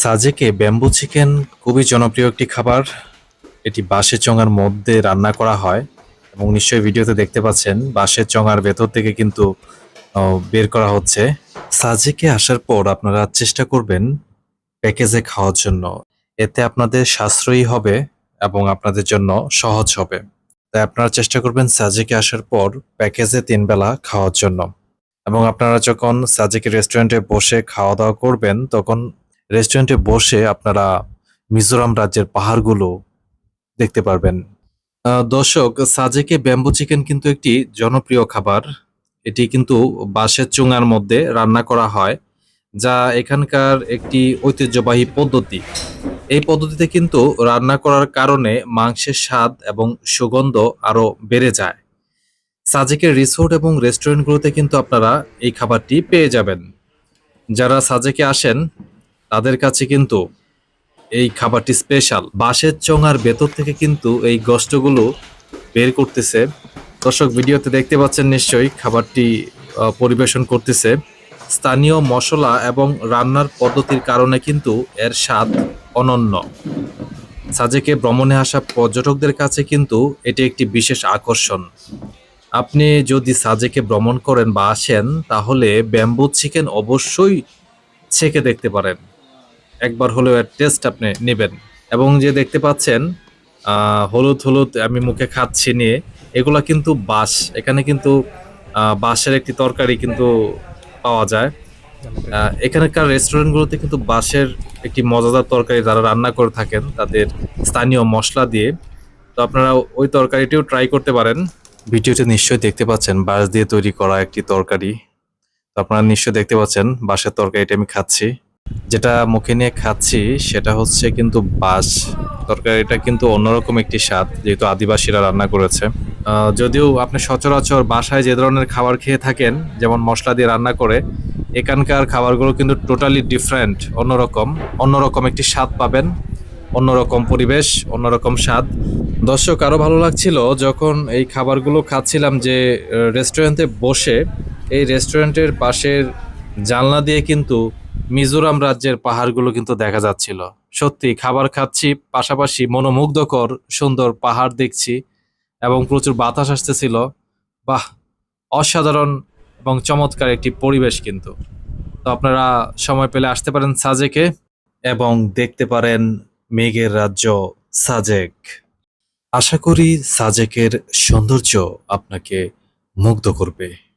সাজেকে bamboo chicken, খুবই জনপ্রিয় একটি খাবার। এটি বাঁশের চঙার মধ্যে রান্না করা হয় এবং নিশ্চয়ই ভিডিওতে দেখতে পাচ্ছেন, বাঁশের চঙার ভেতর থেকে কিন্তু বের করা হচ্ছে। সাজেকে আসার পর আপনারা চেষ্টা করবেন প্যাকেজে খাওয়ার জন্য। এতে আপনাদের সাশ্রয়ী হবে এবং আপনাদের জন্য সহজ হবে। তাই আপনারা চেষ্টা করবেন সাজেকে আসার পর প্যাকেজে তিন বেলা খাওয়ার জন্য। এবং আপনারা যখন সাজেকে রেস্টুরেন্টে বসে খাওয়া দাওয়া করবেন, তখন রেস্টুরেন্টে বসে আপনারা মিজোরাম রাজ্যের পাহাড়গুলো দেখতে পারবেন। দর্শক, সাজেকে ব্যাম্বু চিকেন কিন্তু একটি জনপ্রিয় খাবার। এটি কিন্তু বাঁশের চুঙার মধ্যে রান্না করা হয়, যা এখানকার একটি ঐতিহ্যবাহী পদ্ধতি। এই পদ্ধতিতে কিন্তু রান্না করার কারণে মাংসের স্বাদ এবং সুগন্ধ আরও বেড়ে যায়। সাজেকের রিসোর্ট এবং রেস্টুরেন্টগুলোতে কিন্তু আপনারা এই খাবারটি পেয়ে যাবেন। যারা সাজেকে আসেন তাদের কাছে কিন্তু এই খাবারটি স্পেশাল বাঁশের চঙার ভেতর থেকে কিন্তু এই গোষ্ঠগুলো বের করতেছে। দর্শক, ভিডিওতে দেখতে পাচ্ছেন নিশ্চয়ই খাবারটি পরিবেশন করতেছে। স্থানীয় মশলা এবং রান্নার পদ্ধতির কারণে কিন্তু এর স্বাদ অনন্য। সাজেকে ভ্রমণে আসা পর্যটকদের কাছে কিন্তু এটি একটি বিশেষ আকর্ষণ। আপনি যদি সাজেকে ভ্রমণ করেন বা আসেন, তাহলে ব্যাম্বু চিকেন অবশ্যই ছেঁকে দেখতে পারেন। একবার হলেও এর টেস্ট আপনি নেবেন। এবং যে দেখতে পাচ্ছেন হলুদ হলুদ আমি মুখে খাচ্ছি নিয়ে, এগুলা কিন্তু বাঁশ। এখানে কিন্তু বাঁশের একটি তরকারি কিন্তু পাওয়া যায়। এখানকার রেস্টুরেন্টগুলোতে কিন্তু বাঁশের একটি মজাদার তরকারি যারা রান্না করে থাকেন, তাদের স্থানীয় মশলা দিয়ে। তো আপনারা ওই তরকারিটিও ট্রাই করতে পারেন। ভিডিওটি নিশ্চয়ই দেখতে পাচ্ছেন, বাঁশ দিয়ে তৈরি করা একটি তরকারি। তো আপনারা নিশ্চয়ই দেখতে পাচ্ছেন, বাঁশের তরকারিটা আমি খাচ্ছি। যেটা মুখে নিয়ে খাচ্ছি, সেটা হচ্ছে কিন্তু বাঁশ। তরকারিটা কিন্তু অন্যরকম একটি স্বাদ, যেহেতু আদিবাসীরা রান্না করেছে। যদিও আপনি সচরাচর বাসায় যে ধরনের খাবার খেয়ে থাকেন, যেমন মশলা দিয়ে রান্না করে, এখানকার খাবারগুলো কিন্তু টোটালি ডিফারেন্ট অন্যরকম অন্যরকম একটি স্বাদ পাবেন, অন্যরকম পরিবেশ, অন্যরকম স্বাদ। দর্শক আরও ভালো লাগছিল যখন এই খাবারগুলো খাচ্ছিলাম যে রেস্টুরেন্টে বসে, এই রেস্টুরেন্টের পাশের জানলা দিয়ে কিন্তু মিজোরাম রাজ্যের পাহাড়গুলো কিন্তু দেখা যাচ্ছিল। সত্যি, খাবার খাচ্ছি, পাশাপাশি মনোমুগ্ধকর, সুন্দর পাহাড় দেখছি এবং প্রচুর বাতাস আসতেছিল। বাহ, অসাধারণ এবং চমৎকার একটি পরিবেশ কিন্তু। তো আপনারা সময় পেলে আসতে পারেন সাজেকে এবং দেখতে পারেন মেঘের রাজ্য সাজেক। আশা করি সাজেকের সৌন্দর্য আপনাকে মুগ্ধ করবে।